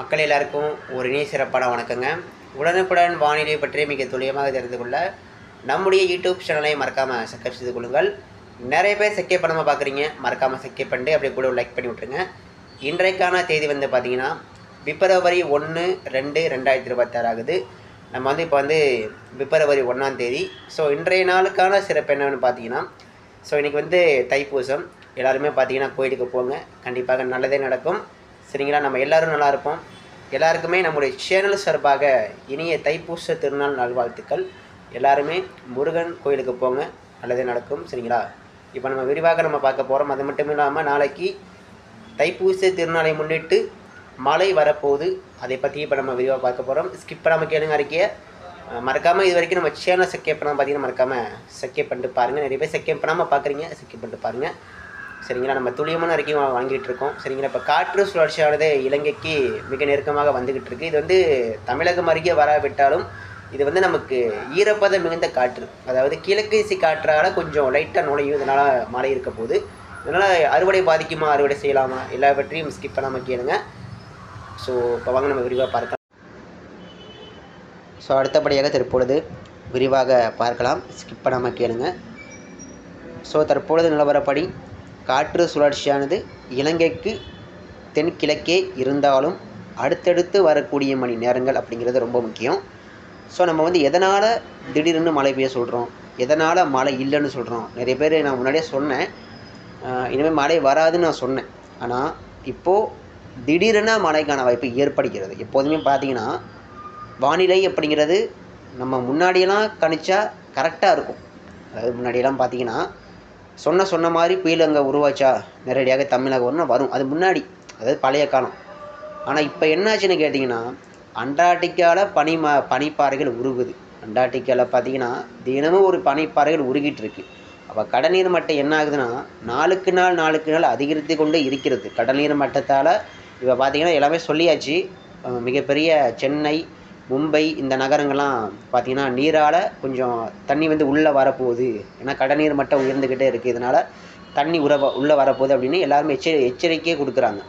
மக்கள் எல்லாருக்கும் ஒரு இணைய சிறப்பான வணக்கங்க. உடனுக்குடன் வானிலை பற்றி மிக துல்லியமாக தெரிந்து கொள்ள நம்முடைய யூடியூப் சேனலை மறக்காமல் சப்ஸ்கிரைப் செய்து கொள்ளுங்கள். நிறைய பேர் செக்கே பண்ணாமல் பார்க்குறீங்க மறக்காமல் செக்கே பண்ணிட்டு அப்படியே கூட லைக் பண்ணி விட்ருங்க இன்றைக்கான தேதி வந்து பார்த்தீங்கன்னா பிப்ரவரி ஒன்று ரெண்டு ரெண்டாயிரத்தி இருபத்தாறு ஆகுது. நம்ம வந்து இப்போ வந்து பிப்ரவரி ஒன்றாம் தேதி. ஸோ இன்றைய நாளுக்கான சிறப்பு என்னன்னு பார்த்தீங்கன்னா ஸோ இன்றைக்கி வந்து தைப்பூசம். எல்லாருமே பார்த்தீங்கன்னா கோயிலுக்கு போங்க. கண்டிப்பாக நல்லதே நடக்கும். சரிங்களா? நம்ம எல்லாரும் நல்லா இருப்போம். எல்லாருக்குமே நம்முடைய சேனல் சார்பாக இனிய தைப்பூச திருநாள் நல்வாழ்த்துக்கள். எல்லாருமே முருகன் கோயிலுக்கு போங்க. நல்லதே நடக்கும் சரிங்களா? இப்போ நம்ம விரிவாக நம்ம பார்க்க போகிறோம் அது மட்டும் இல்லாமல் நாளைக்கு தைப்பூச திருநாளை முன்னிட்டு மழை வரப்போகுது. அதை பற்றி இப்போ நம்ம விரிவாக பார்க்க போகிறோம் ஸ்கிப் பண்ணாமல் கேளுங்க அறிக்கையை. மறக்காமல் இது வரைக்கும் நம்ம சேனல் செக்கப் பண்ணாமல் பார்த்தீங்கன்னா மறக்காமல் செக்கே பண்ணிட்டு பாருங்கள் நிறைய பேர் செக்கப் பண்ணாமல் பார்க்குறீங்க செக்கப் பண்ணிட்டு பாருங்கள் சரிங்களா நம்ம துல்லியமான அறிக்கையும் வாங்கிட்டு இருக்கோம் சரிங்களா இப்போ காற்று சுழற்சியானது இலங்கைக்கு மிக நெருக்கமாக வந்துக்கிட்டு இருக்கு இது வந்து தமிழகம் அருகே வராவிட்டாலும் இது வந்து நமக்கு ஈரப்பதம் மிகுந்த காற்று. அதாவது கிழக்கு இசை காற்றால் கொஞ்சம் லைட்டாக நுழையும். இதனால் மழை இருக்க போது. இதனால் அறுவடை பாதிக்குமா அறுவடை செய்யலாமா எல்லாவற்றையும் ஸ்கிப் பண்ணாமல் கேளுங்க. ஸோ இப்போ வாங்க நம்ம விரிவாக பார்க்கலாம். ஸோ அடுத்தபடியாக தற்பொழுது? விரிவாக பார்க்கலாம். ஸ்கிப் பண்ணாமல் கேளுங்க. ஸோ தற்பொழுது நிலவரப்படி காற்று சுழற்சியானது இலங்கைக்கு தென்கிழக்கே இருந்தாலும் அடுத்தடுத்து வரக்கூடிய மணி நேரங்கள் அப்படிங்கிறது ரொம்ப முக்கியம். ஸோ நம்ம வந்து எதனால் திடீர்னு மழை பெய்ய சொல்கிறோம் எதனால் மழை இல்லைன்னு சொல்கிறோம் நிறைய பேர் நான் முன்னாடியே சொன்னேன். இனிமேல் மழை வராதுன்னு நான் சொன்னேன். ஆனால் இப்போது திடீரென மழைக்கான வாய்ப்பு ஏற்படுகிறது. எப்போதுமே பார்த்தீங்கன்னா வானிலை அப்படிங்கிறது நம்ம முன்னாடியெல்லாம் கணிச்சா கரெக்டாக இருக்கும். அதாவது முன்னாடியெல்லாம் பார்த்தீங்கன்னா சொன்ன சொன்ன மாதிரி புயல் அங்கே உருவாச்சா? நேரடியாக தமிழகம் வரும். அது முன்னாடி. அதாவது பழைய காலம். ஆனால் இப்போ என்னாச்சுன்னு கேட்டிங்கன்னா அண்டார்டிக்காவில் பனி ம பனிப்பாறைகள் உருகுது. அண்டார்டிக்காவில் பார்த்தீங்கன்னா தினமும் ஒரு பனிப்பாறைகள் உருகிட்டு இருக்கு. அப்போ கடல்நீர் மட்டம் என்ன ஆகுதுன்னா நாளுக்கு நாள் நாளுக்கு நாள் அதிகரித்து கொண்டே இருக்கிறது. கடல்நீர் மட்டத்தால் இப்போ பார்த்தீங்கன்னா எல்லாமே சொல்லியாச்சு. மிகப்பெரிய சென்னை மும்பை இந்த நகரங்கள்லாம் பார்த்தீங்கன்னா நீரால் கொஞ்சம் தண்ணி வந்து உள்ளே வரப்போகுது. ஏன்னா கடல்நீர் மட்டம் உயர்ந்துக்கிட்டே இருக்குது இதனால் தண்ணி உற உள்ளே வரப்போகுது அப்படின்னு எல்லாருமே எச்சரி எச்சரிக்கையே கொடுக்குறாங்க.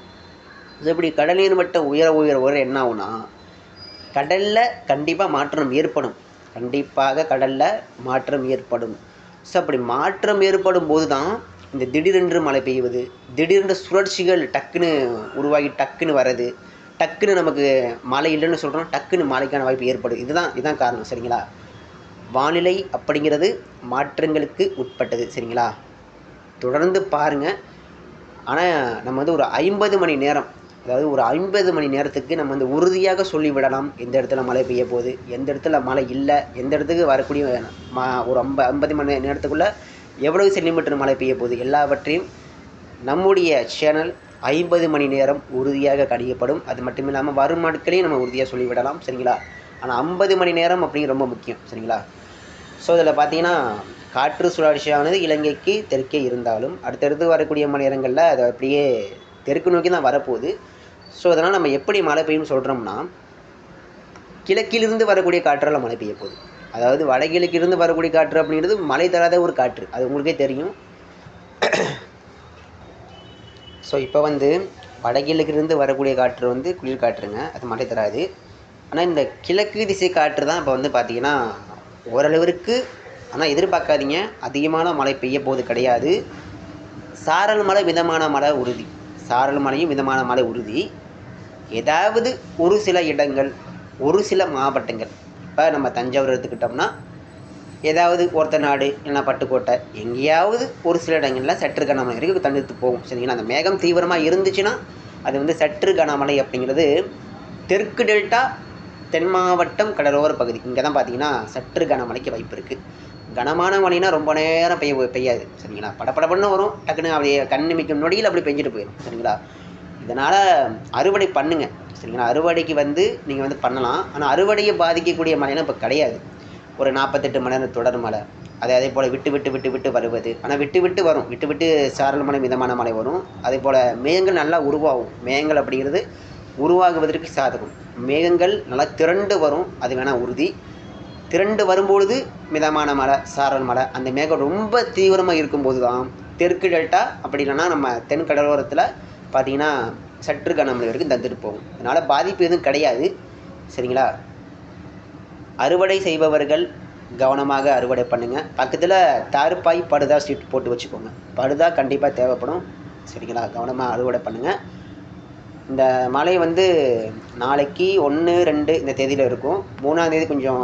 ஸோ இப்படி கடல்நீர் மட்டம் உயர உயர உயர என்ன ஆகுனா கடலில் கண்டிப்பாக மாற்றம் ஏற்படும். கண்டிப்பாக கடலில் மாற்றம் ஏற்படும். ஸோ அப்படி மாற்றம் ஏற்படும் போது தான் இந்த திடீரென்று மழை பெய்வது திடீரென்று சுழற்சிகள் டக்குன்னு உருவாகி டக்குன்னு வர்றது டக்குன்னு நமக்கு மழை இல்லைன்னு சொல்கிறோம் டக்குன்னு மழைக்கான வாய்ப்பு ஏற்படும் இதுதான் இதுதான் காரணம் சரிங்களா? வானிலை அப்படிங்கிறது மாற்றங்களுக்கு உட்பட்டது சரிங்களா? தொடர்ந்து பாருங்கள் ஆனால் நம்ம வந்து ஒரு ஐம்பது மணி நேரம் அதாவது ஒரு ஐம்பது மணி நேரத்துக்கு நம்ம வந்து உறுதியாக சொல்லிவிடலாம். எந்த இடத்துல மழை பெய்ய போகுது எந்த இடத்துல மழை இல்லை எந்த இடத்துக்கு வரக்கூடிய ம ஒரு ஐம்ப ஐம்பது மணி நேரத்துக்குள்ளே எவ்வளவு சென்டிமீட்டர் மழை பெய்ய போகுது எல்லாவற்றையும் நம்முடைய சேனல் ஐம்பது மணி நேரம் உறுதியாக கணிக்கப்படும் அது மட்டும் இல்லாமல் வரும் நாட்களையும் நம்ம உறுதியாக சொல்லிவிடலாம். சரிங்களா? ஆனால் ஐம்பது மணி நேரம் அப்படிங்கிறது ரொம்ப முக்கியம். சரிங்களா? ஸோ இதில் பார்த்தீங்கன்னா காற்று சுழற்சியானது இலங்கைக்கு தெற்கே இருந்தாலும் அடுத்தடுத்து வரக்கூடிய மணி நேரங்களில் அது அப்படியே தெற்கு நோக்கி தான் வரப்போகுது. ஸோ அதனால் நம்ம எப்படி மழை பெய்யும்னு சொல்கிறோம்னா கிழக்கிலிருந்து வரக்கூடிய காற்றால் மழை பெய்ய போகுது. அதாவது வடகிழக்கிலிருந்து வரக்கூடிய காற்று அப்படிங்கிறது மழை தராத ஒரு காற்று. அது உங்களுக்கே தெரியும். ஸோ இப்போ வந்து வடகிழக்கிலிருந்து வரக்கூடிய காற்று வந்து குளிர் காற்றுங்க அது மழை தராது. ஆனால் இந்த கிழக்கு திசை காற்று தான் இப்போ வந்து பார்த்திங்கன்னா ஓரளவிற்கு ஆனால் எதிர்பார்க்காதீங்க. அதிகமான மழை பெய்ய போது கிடையாது. சாரல் மழை மிதமான மழை உறுதி. சாரல் மழையும் மிதமான மழை உறுதி. ஏதாவது ஒரு சில இடங்கள் ஒரு சில மாவட்டங்கள். இப்போ நம்ம தஞ்சாவூர் எடுத்துக்கிட்டோம்னா ஏதாவது ஒருத்த நாடு இல்லைன்னா பட்டுக்கோட்டை எங்கேயாவது ஒரு சில இடங்களில் சற்று கனமழை வரைக்கும் தண்டித்து போகும். சரிங்களா? அந்த மேகம் தீவிரமாக இருந்துச்சுன்னா அது வந்து சற்று கனமழை அப்படிங்கிறது தெற்கு டெல்டா தென் மாவட்டம் கடலோர பகுதி. இங்கே தான் பார்த்தீங்கன்னா சற்று கனமழைக்கு வாய்ப்பு இருக்குது கனமான மழைனா ரொம்ப நேரம் பெய்ய பெய்யாது. சரிங்களா? படபடபடன்னு வரும். டக்குன்னு அப்படியே கண்ணிமிக்கும் நொடியில் அப்படி பெஞ்சிட்டு போயிடும் சரிங்களா? இதனால் அறுவடை பண்ணுங்க. சரிங்களா? அறுவடைக்கு வந்து நீங்கள் வந்து பண்ணலாம். ஆனால் அறுவடையை பாதிக்கக்கூடிய மழைனா இப்போ கிடையாது. ஒரு நாற்பத்தெட்டு மணி நேரம் தொடர் மழை. அதை அதே போல் விட்டு விட்டு விட்டு விட்டு வருவது. ஆனால் விட்டு விட்டு வரும். விட்டு விட்டு சாரல் மழை மிதமான மழை வரும். அதே போல் மேகங்கள் நல்லா உருவாகும். மேகங்கள் அப்படிங்கிறது உருவாகுவதற்கு சாதகம். மேகங்கள் நல்லா திரண்டு வரும். அது வேணால் உறுதி. திரண்டு வரும்பொழுது மிதமான மழை சாரல் மழை அந்த மேகம் ரொம்ப தீவிரமாக இருக்கும்போது தான் தெற்கு டெல்டா அப்படி இல்லைன்னா நம்ம தென் கடலோரத்தில் பார்த்தீங்கன்னா சற்று கனமழை வரைக்கும் தந்துட்டு போகும். அதனால் பாதிப்பு எதுவும் கிடையாது. சரிங்களா? அறுவடை செய்பவர்கள் கவனமாக அறுவடை பண்ணுங்கள் பக்கத்தில் தார்பாய் படுதா சீட் போட்டு வச்சுக்கோங்க. படுதா கண்டிப்பாக தேவைப்படும். சரிங்களா? கவனமாக அறுவடை பண்ணுங்கள் இந்த மழை வந்து நாளைக்கு ஒன்று ரெண்டு இந்த தேதியில் இருக்கும். மூணாம் தேதி கொஞ்சம்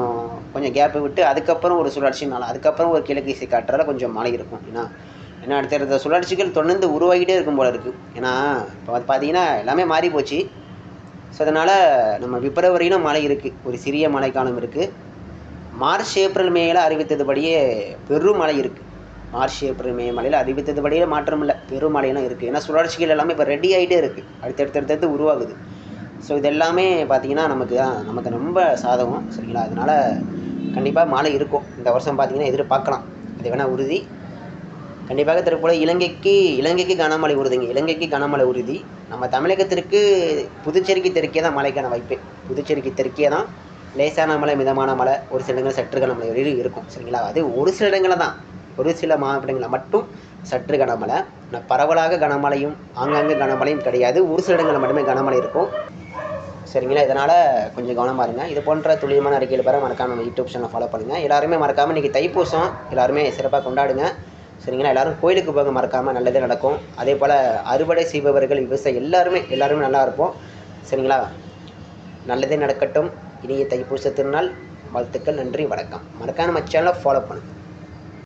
கொஞ்சம் கேப்பு விட்டு அதுக்கப்புறம் ஒரு சுழற்சி நாள் அதுக்கப்புறம் ஒரு கிழக்கு இசை காற்றால கொஞ்சம் மழை இருக்கும். ஏன்னா ஏன்னா அடுத்த சுழற்சிகள் தொடர்ந்து உருவாகிட்டே இருக்கும் போல இருக்குது ஏன்னா இப்போ பார்த்தீங்கன்னா எல்லாமே மாறி போச்சு ஸோ அதனால் நம்ம பிப்ரவரியிலும் மழை இருக்குது ஒரு சிறிய மழைக்காலம் இருக்குது மார்ச் ஏப்ரல் மேல அறிவித்ததுபடியே பெரும் மழை இருக்குது மார்ச் ஏப்ரல் மே மழையில் அறிவித்ததுபடியே மாற்றம் இல்லை. பெரும் மழையெல்லாம் இருக்குது ஏன்னா சுழற்சிகள் எல்லாமே இப்போ ரெடி ஆகிட்டே இருக்குது அடுத்தடுத்தடுத்தடுத்து உருவாகுது. ஸோ இது எல்லாமே பார்த்தீங்கன்னா நமக்கு தான் நமக்கு ரொம்ப சாதகம். சரிங்களா? அதனால் கண்டிப்பாக மழை இருக்கும். இந்த வருஷம் பார்த்திங்கன்னா எதிர்பார்க்கலாம். அது வேணால் உறுதி. கண்டிப்பாக தற்போல இலங்கைக்கு இலங்கைக்கு கனமழை உறுதிங்க. இலங்கைக்கு கனமழை உறுதி. நம்ம தமிழகத்திற்கு புதுச்சேரிக்கு தெற்கே தான் மழைக்கான வாய்ப்பு. புதுச்சேரிக்கு தெற்கே தான் லேசான மழை மிதமான மழை ஒரு சில இடங்களில் சற்று கனமழை வரையும் இருக்கும். சரிங்களா? அது ஒரு சில இடங்களில் தான். ஒரு சில மாவட்டங்களில் மட்டும் சற்று கனமழை. ஆனால் பரவலாக கனமழையும் ஆங்காங்கே கனமழையும் கிடையாது. ஒரு சில இடங்களில் மட்டுமே கனமழை இருக்கும். சரிங்களா? இதனால் கொஞ்சம் கவனமாக இருங்க. இது போன்ற துல்லியமான அறிக்கையில் பெற மறக்காமல் நம்ம யூடியூப் சேனலை ஃபாலோ பண்ணுங்கள் எல்லாருமே மறக்காமல் இன்றைக்கி தைப்பூசம். எல்லாருமே சிறப்பாக கொண்டாடுங்க. சரிங்களா? எல்லாரும் கோயிலுக்கு போக மறக்காமல் நல்லதே நடக்கும். அதே போல் அறுவடை செய்பவர்கள் விவசாயி எல்லாருமே எல்லாருமே நல்லா இருப்போம். சரிங்களா? நல்லதே நடக்கட்டும். இனிய தைப்பூச திருநாள். வாழ்த்துக்கள் நன்றி வணக்கம். மறக்காம நம்ம சேனலை ஃபாலோ பண்ணுங்கள்